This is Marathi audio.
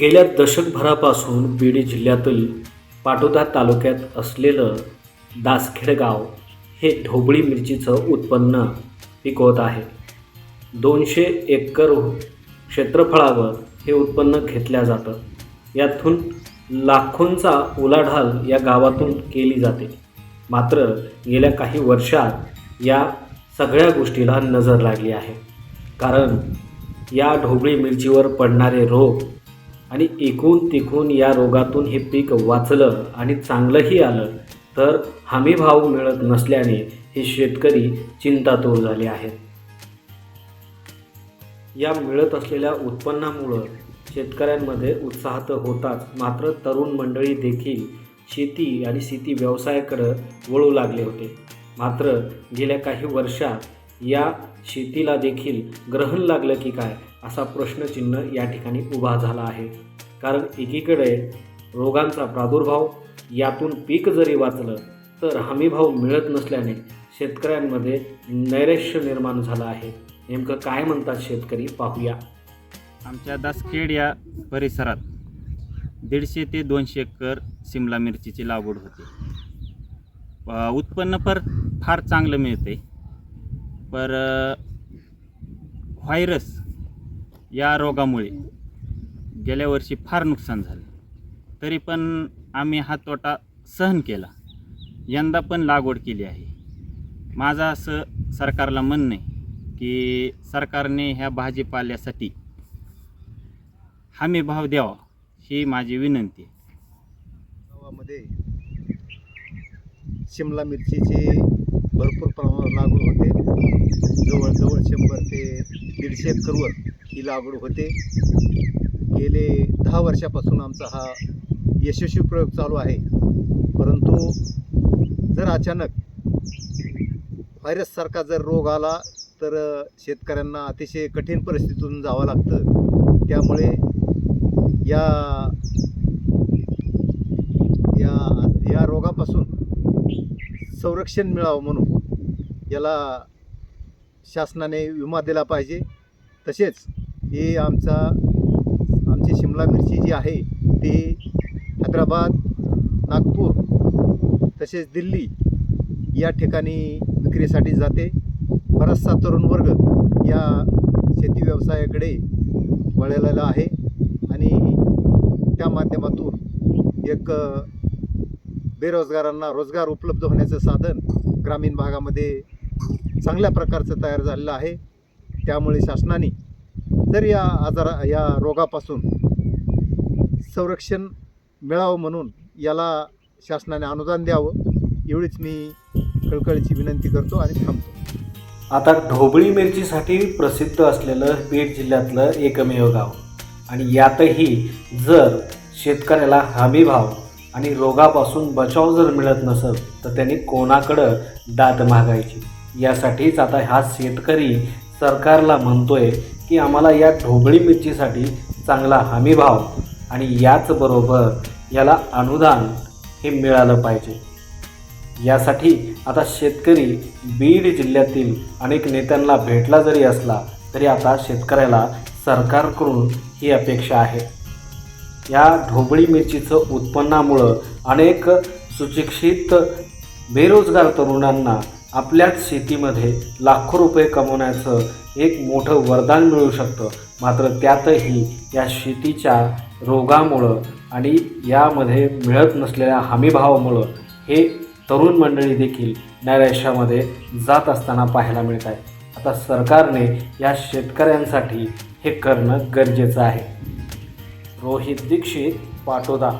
गेल्या दशकभरापासून बीड जिल्ह्यातील पाटोदा तालुक्यात असलेलं दासखेड गाव हे ढोबळी मिरचीचं उत्पन्न पिकवत आहे. दोनशे एकर क्षेत्रफळावर हे उत्पन्न घेतल्या जातं. यातून लाखोंचा उलाढाल या गावातून केली जाते. मात्र गेल्या काही वर्षात या सगळ्या गोष्टीला नजर लागली आहे. कारण या ढोबळी मिरचीवर पडणारे रोग आणि एकूण तिकून या रोगातून हे पीक वाचलं आणि चांगलंही आलं तर हमी भाव मिळत नसल्याने हे शेतकरी चिंतातूर झाले आहेत. या मिळत असलेल्या उत्पन्नामुळं शेतकऱ्यांमध्ये उत्साह तर होताच मात्र तरुण मंडळी देखील शेती आणि शेती व्यवसायाकडं वळू लागले होते. मात्र गेल्या काही वर्षात या शेतीला देखील ग्रहण लागलं की काय असा प्रश्नचिन्ह या ठिकाणी उभा झाला आहे. कारण एकीकडे रोगांचा प्रादुर्भाव यातून पीक जरी वाचलं तर हमीभाव मिळत नसल्याने शेतकऱ्यांमध्ये नैराश्य निर्माण झालं आहे. नेमकं काय म्हणतात शेतकरी? पाहूया. आमच्या दासखेड या परिसरात दीडशे ते दोनशे एकर सिमला मिरचीची लागवड होते. उत्पन्न पर फार चांगलं मिळते पर व्हायरस या रोगामुळे गेल्या वर्षी फार नुकसान झालं. तरी पण आम्ही हा तोटा सहन केला. यंदा पण लागवड केली आहे. माझं असं सरकारला म्हणणं आहे की सरकारने ह्या भाजीपाल्यासाठी हमी भाव द्यावा ही माझी विनंती आहे. गावामध्ये शिमला मिरचीची भरपूर प्रमाणात लागवड होते. जवळजवळ शंभर ते दीडशे एकरवर ही लागवड होते. गेले दहा वर्षापासून आमचा हा यशस्वी प्रयोग चालू आहे. परंतु जर अचानक व्हायरससारखा जर रोग आला तर शेतकऱ्यांना अतिशय कठीण परिस्थितीतून जावं लागतं. त्यामुळे या या या रोगापासून संरक्षण मिळावं म्हणून याला शासनाने विमा दिला पाहिजे. तसेच हे आमचा आमची शिमला मिरची जी आहे ती हैदराबाद नागपूर तसेच दिल्ली या ठिकाणी विक्रीसाठी जाते. बराचसा तरुण वर्ग या शेती व्यवसायाकडे वळलेला आहे. आणि त्या माध्यमातून एक बेरोजगारांना रोजगार उपलब्ध होण्याचं साधन ग्रामीण भागामध्ये चांगल्या प्रकारचं तयार झालेलं आहे. त्यामुळे शासनाने जर या आजारा या रोगापासून संरक्षण मिळावं म्हणून याला शासनाने अनुदान द्यावं एवढीच मी कळकळीची विनंती करतो आणि थांबतो. आता ढोबळी मिरचीसाठी प्रसिद्ध असलेलं बीड जिल्ह्यातलं एकमेव गाव. आणि यातही जर शेतकऱ्याला हमी भाव आणि रोगापासून बचाव जर मिळत नसेल तर त्यांनी कोणाकडं दात मागायची? यासाठीच आता हा शेतकरी सरकारला म्हणतोय की आम्हाला या ढोबळी मिरचीसाठी चांगला हमीभाव आणि याचबरोबर याला अनुदान हे मिळालं पाहिजे. यासाठी आता शेतकरी बीड जिल्ह्यातील अनेक नेत्यांना भेटला जरी असला तरी आता शेतकऱ्याला सरकारकडून ही अपेक्षा आहे. या ढोबळी मिरचीचं उत्पन्नामुळं अनेक सुशिक्षित बेरोजगार तरुणांना आपल्याच शेतीमध्ये लाखो रुपये कमवण्याचं एक मोठं वरदान मिळू शकतं. मात्र त्यातही या शेतीच्या रोगामुळं आणि यामध्ये मिळत नसलेल्या हमीभावामुळं हे तरुण मंडळी देखील नैराश्यामध्ये जात असताना पाहायला मिळत आहे आता सरकारने या शेतकऱ्यांसाठी हे करणं गरजेचं आहे. रोहित दीक्षित पाटोदा.